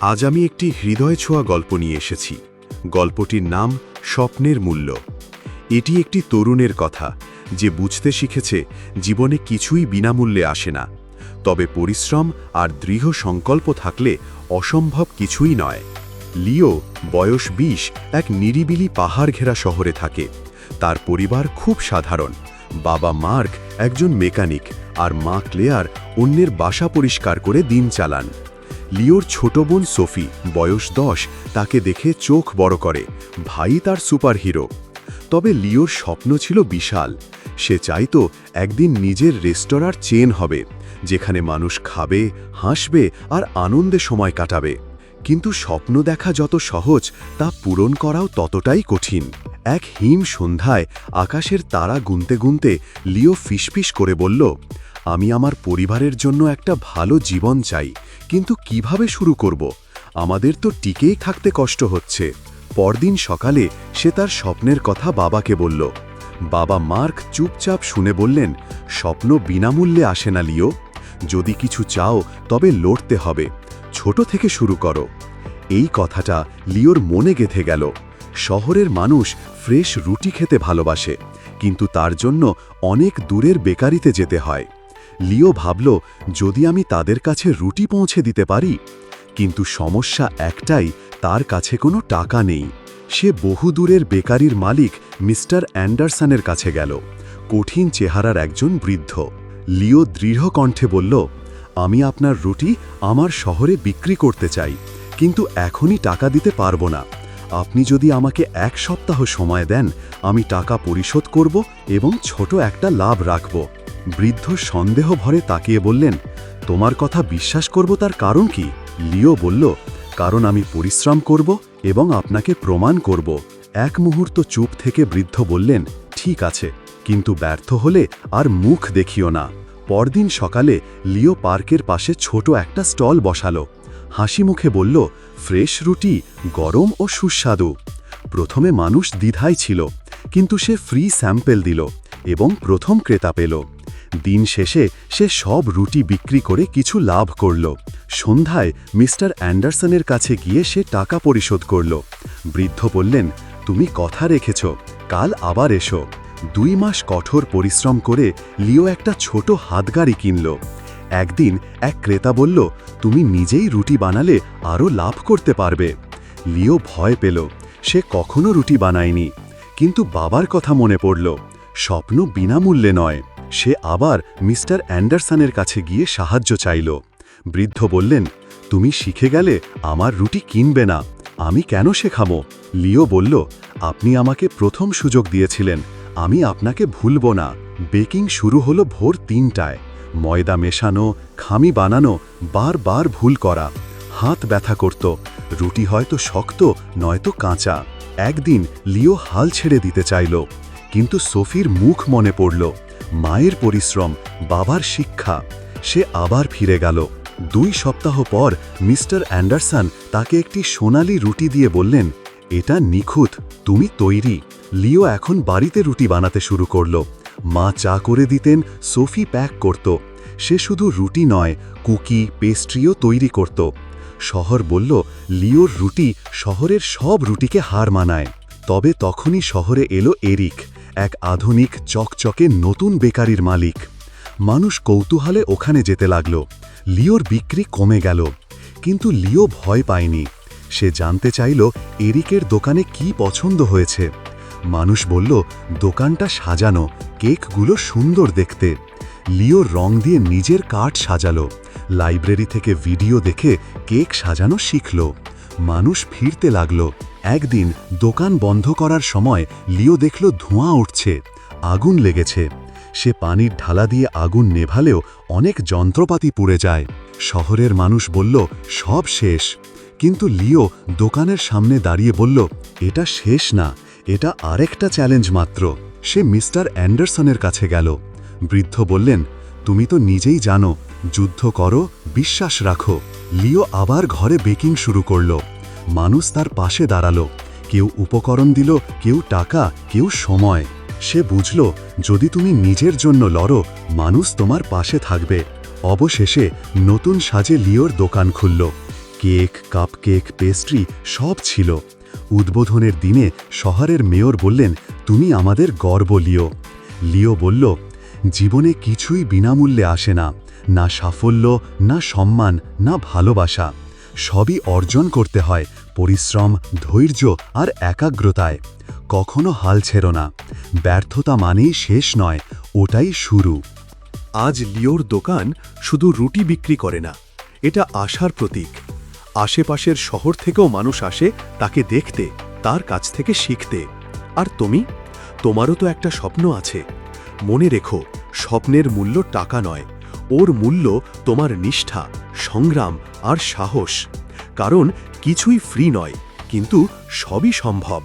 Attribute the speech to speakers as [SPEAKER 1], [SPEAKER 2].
[SPEAKER 1] আজ আমি একটি হৃদয় ছোঁয়া গল্প নিয়ে এসেছি। গল্পটির নাম স্বপ্নের মূল্য। এটি একটি তরুণের কথা, যে বুঝতে শিখেছে জীবনে কিছুই বিনামূল্যে আসে না। তবে পরিশ্রম আর দৃঢ় সংকল্প থাকলে অসম্ভব কিছুই নয়। লিও, বয়স বিশ, এক নিরিবিলি পাহাড় ঘেরা শহরে থাকে। তার পরিবার খুব সাধারণ। বাবা মার্ক একজন মেকানিক আর মা ক্লেয়ার অন্যের বাসা পরিষ্কার করে দিন চালান। লিওর ছোট বোন সোফি, বয়স দশ, তাকে দেখে চোখ বড় করে। ভাই তার সুপারহিরো। তবে লিওর স্বপ্ন ছিল বিশাল। সে চাইতো একদিন নিজের রেস্তোরাঁর চেন হবে, যেখানে মানুষ খাবে, হাসবে আর আনন্দে সময় কাটাবে। কিন্তু স্বপ্ন দেখা যত সহজ, তা পূরণ করাও ততটাই কঠিন। এক হিম সন্ধ্যায় আকাশের তারা গুনতে গুনতে লিও ফিসফিস করে বলল আমি আমার পরিবারের জন্য একটা ভালো জীবন চাই, কিন্তু কীভাবে শুরু করব? আমাদের তো টিকেই থাকতে কষ্ট হচ্ছে। পরদিন সকালে সে তার স্বপ্নের কথা বাবাকে বলল। বাবা মার্ক চুপচাপ শুনে বললেন, স্বপ্ন বিনামূল্যে আসে না, লিও। যদি কিছু চাও, তবে লড়তে হবে। ছোট থেকে শুরু করো। এই কথাটা লিওর মনে গেথে গেল। শহরের মানুষ ফ্রেশ রুটি খেতে ভালোবাসে, কিন্তু তার জন্য অনেক দূরের বেকারিতে যেতে হয়। লিও ভাবল, যদি আমি তাদের কাছে রুটি পৌঁছে দিতে পারি? কিন্তু সমস্যা একটাই, তার কাছে কোনো টাকা নেই। সে বহুদূরের বেকারির মালিক মিস্টার অ্যান্ডারসনের কাছে গেল। কঠিন চেহারার একজন বৃদ্ধ। লিও দৃঢ় কণ্ঠে বলল, আমি আপনার রুটি আমার শহরে বিক্রি করতে চাই, কিন্তু এখনই টাকা দিতে পারব না। আপনি যদি আমাকে এক সপ্তাহ সময় দেন, আমি টাকা পরিশোধ করব এবং ছোট একটা লাভ রাখব। বৃদ্ধ সন্দেহ ভরে তাকিয়ে বললেন, তোমার কথা বিশ্বাস করব তার কারণ কি? লিও বলল, কারণ আমি পরিশ্রম করব এবং আপনাকে প্রমাণ করব। এক মুহূর্ত চুপ থেকে বৃদ্ধ বললেন, ঠিক আছে, কিন্তু ব্যর্থ হলে আর মুখ দেখিও না। পরদিন সকালে লিও পার্কের পাশে ছোট একটা স্টল বসালো। হাসি মুখে বলল, ফ্রেশ রুটি, গরম ও সুস্বাদু। প্রথমে মানুষ দ্বিধায় ছিল, কিন্তু সে ফ্রি স্যাম্পেল দিল এবং প্রথম ক্রেতা পেল। দিন শেষে সে সব রুটি বিক্রি করে কিছু লাভ করল। সন্ধ্যায় মিস্টার অ্যান্ডারসনের কাছে গিয়ে সে টাকা পরিশোধ করল। বৃদ্ধ বললেন, তুমি কথা রেখেছ, কাল আবার এসো। দুই মাস কঠোর পরিশ্রম করে লিও একটা ছোট হাতগাড়ি কিনল। একদিন এক ক্রেতা বলল, তুমি নিজেই রুটি বানালে আরও লাভ করতে পারবে। লিও ভয় পেল, সে কখনো রুটি বানায়নি। কিন্তু বাবার কথা মনে পড়ল, স্বপ্ন বিনামূল্যে নয়। সে আবার মিস্টার অ্যান্ডারসনের কাছে গিয়ে সাহায্য চাইল। বৃদ্ধ বললেন, তুমি শিখে গেলে আমার রুটি কিনবে না, আমি কেন শেখামো? লিও বলল, আপনি আমাকে প্রথম সুযোগ দিয়েছিলেন, আমি আপনাকে ভুলব না। বেকিং শুরু হলো ভোর তিনটায়। ময়দা মেশানো, খামি বানানো, বারবার ভুল করা। হাত ব্যথা করত, রুটি হয়তো শক্ত, নয়তো কাঁচা। একদিন লিও হাল ছেড়ে দিতে চাইল, কিন্তু সোফির মুখ মনে পড়ল মায়ের পরিশ্রম, বাবার শিক্ষা। সে আবার ফিরে গেল। দুই সপ্তাহ পর মিস্টার অ্যান্ডারসন তাকে একটি সোনালি রুটি দিয়ে বললেন, এটা নিখুঁত, তুমি তৈরি। লিও এখন বাড়িতে রুটি বানাতে শুরু করল। মা চা করে দিতেন, সোফি প্যাক করত। সে শুধু রুটি নয়, কুকি, পেস্ট্রিও তৈরি করত। শহর বলল, লিওর রুটি শহরের সব রুটিকে হার মানায়। তবে তখনই শহরে এলো এরিক। এক আধুনিক, চকচকে নতুন বেকারির মালিক। মানুষ কৌতূহলে ওখানে যেতে লাগল। লিওর বিক্রি কমে গেল। কিন্তু লিও ভয় পায়নি। সে জানতে চাইল, এরিকের দোকানে কি পছন্দ হয়েছে। মানুষ বলল, দোকানটা সাজানো, কেকগুলো সুন্দর দেখতে। লিও রং দিয়ে নিজের কাঠ সাজালো। লাইব্রেরি থেকে ভিডিও দেখে কেক সাজানো শিখল। মানুষ ফিরতে লাগল। একদিন দোকান বন্ধ করার সময় লিও দেখল ধোঁয়া উঠছে, আগুন লেগেছে। সে পানির ঢালা দিয়ে আগুন নেভালেও অনেক যন্ত্রপাতি পুড়ে যায়। শহরের মানুষ বলল, সব শেষ। কিন্তু লিও দোকানের সামনে দাঁড়িয়ে বলল, এটা শেষ না, এটা আরেকটা চ্যালেঞ্জ মাত্র। সে মিস্টার অ্যান্ডারসনের কাছে গেল। বৃদ্ধ বললেন, তুমি তো নিজেই জানো, যুদ্ধ করো, বিশ্বাস রাখো। লিও আবার ঘরে বেকিং শুরু করল। মানুষ তার পাশে দাঁড়াল। কেউ উপকরণ দিল, কেউ টাকা, কেউ সময়। সে বুঝল, যদি তুমি নিজের জন্য লড়ো, মানুষ তোমার পাশে থাকবে। অবশেষে নতুন সাজে লিওর দোকান খুলল।
[SPEAKER 2] কেক, কাপকেক, পেস্ট্রি সব ছিল। উদ্বোধনের দিনে শহরের মেয়র বললেন, তুমি আমাদের গর্ব, লিও। লিও বলল, জীবনে কিছুই বিনামূল্যে আসে না। না সাফল্য, না সম্মান, না ভালোবাসা। সবই অর্জন করতে হয় পরিশ্রম, ধৈর্য আর একাগ্রতায়। কখনো হাল ছেড়ো না। ব্যর্থতা মানেই শেষ নয়, ওটাই শুরু।
[SPEAKER 3] আজ লিওর দোকান শুধু রুটি বিক্রি করে না, এটা আশার প্রতীক। আশেপাশের শহর থেকেও মানুষ আসে তাকে দেখতে, তার কাছ থেকে শিখতে। আর তুমি? তোমারও তো একটা স্বপ্ন আছে। মনে রেখো, স্বপ্নের মূল্য টাকা নয়, ওর মূল্য তোমার নিষ্ঠা। সংগ্রাম আর সাহস। কারণ কিছুই ফ্রি নয় কিন্তু সবই সম্ভব।